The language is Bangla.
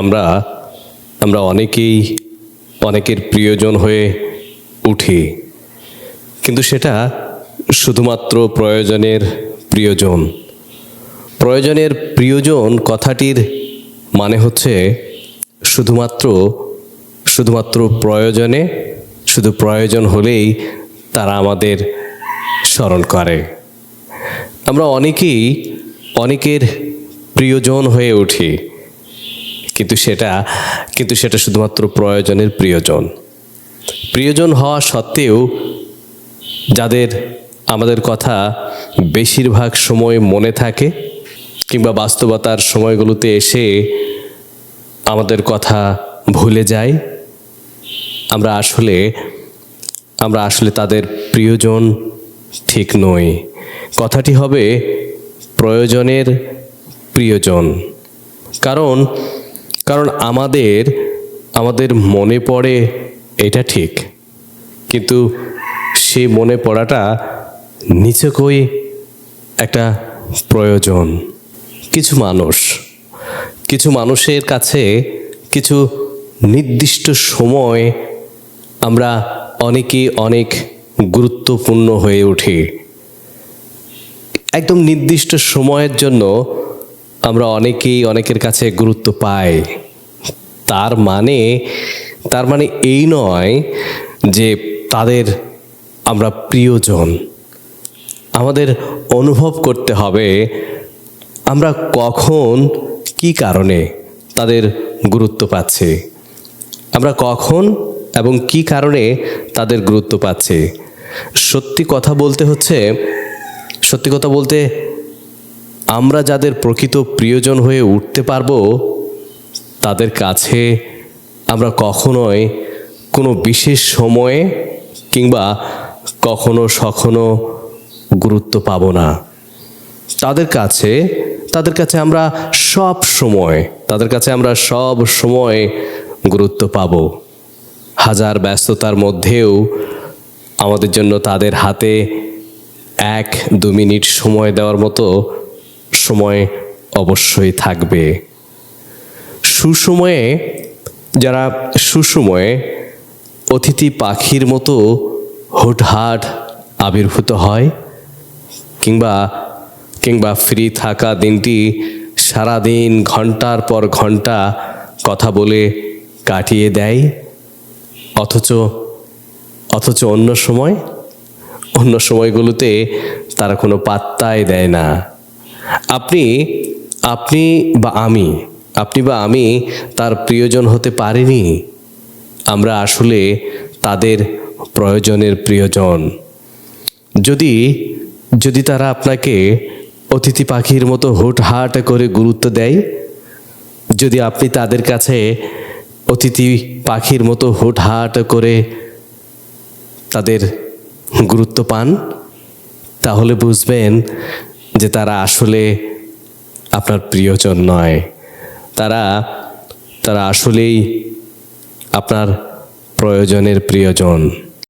আমরা আমরা অনেকেই অনেকের প্রিয়জন হয়ে উঠি। কিন্তু সেটা শুধুমাত্র প্রয়োজনের প্রিয়জন। প্রয়োজনের প্রিয়জন কথাটির মানে হচ্ছে শুধুমাত্র শুধুমাত্র প্রয়োজনে, শুধু প্রয়োজন হলেই তারা আমাদের স্মরণ করে। আমরা অনেকেই অনেকের প্রিয়জন হয়ে উঠি। কিন্তু সেটা কিন্তু সেটা শুধুমাত্র প্রয়োজনের প্রিয়জন। প্রিয়জন হওয়া সত্ত্বেও যাদের আমাদের কথা বেশিরভাগ সময় মনে থাকে কিংবা বাস্তবতার সময়গুলোতে এসে আমাদের কথা ভুলে যায়, আমরা আসলে আমরা আসলে তাদের প্রিয়জন ঠিক নই। কথাটি হবে প্রয়োজনের প্রিয়জন। কারণ কারণ আমাদের আমাদের মনে পড়ে এটা ঠিক, কিন্তু সে মনে পড়াটা নিচকই একটা প্রয়োজন। কিছু মানুষ, কিছু মানুষের কাছে কিছু নির্দিষ্ট সময় আমরা অনেকেই অনেক গুরুত্বপূর্ণ হয়ে উঠি। একদম নির্দিষ্ট সময়ের জন্য আমরা অনেকেই অনেকের কাছে গুরুত্ব পাই। তার মানে তার মানে এই নয় যে তাদের আমরা প্রিয়জন। আমাদের অনুভব করতে হবে আমরা কখন কি কারণে তাদের গুরুত্ব পাচ্ছি। আমরা কখন এবং কি কারণে তাদের গুরুত্ব পাচ্ছি। সত্যি কথা বলতে হচ্ছে, সত্যি কথা বলতে আমরা যাদের প্রকৃত প্রিয়জন হয়ে উঠতে পারব, তাদের কাছে আমরা কখনোই কোনো বিশেষ সময়ে কিংবা কখনো সখনো গুরুত্ব পাব না। তাদের কাছে তাদের কাছে আমরা সব সময়, তাদের কাছে আমরা সব সময় গুরুত্ব পাব। হাজার ব্যস্ততার মধ্যেও আমাদের জন্য তাদের হাতে এক দু মিনিট সময় দেওয়ার মতো সময় অবশ্যই থাকবে। সুসময়ে, যারা সুসময়ে অতিথি পাখির মতো হুটহাট আবির্ভূত হয়, কিংবা কিংবা ফ্রি থাকা দিনটি সারাদিন ঘণ্টার পর ঘণ্টা কথা বলে কাটিয়ে দেয়, অথচ অথচ অন্য সময়, অন্য সময়গুলোতে তারা কোনো পাত্তাই দেয় না। আপনি আপনি বা আমি, আপনি বা আমি তার প্রিয়জন হতে পারিনি। আমরা আসলে তাদের প্রয়োজনের প্রিয়জন। যদি যদি তারা আপনাকে অতিথি পাখির মতো হুটহাট করে গুরুত্ব দেয়, যদি আপনি তাদের কাছে অতিথি পাখির মতো হুটহাট করে তাদের গুরুত্ব পান, তাহলে বুঝবেন যে তারা আসলে আপনার প্রিয়জন নয়। তারা তারা আসলেই আপনার প্রয়োজনের প্রিয়জন।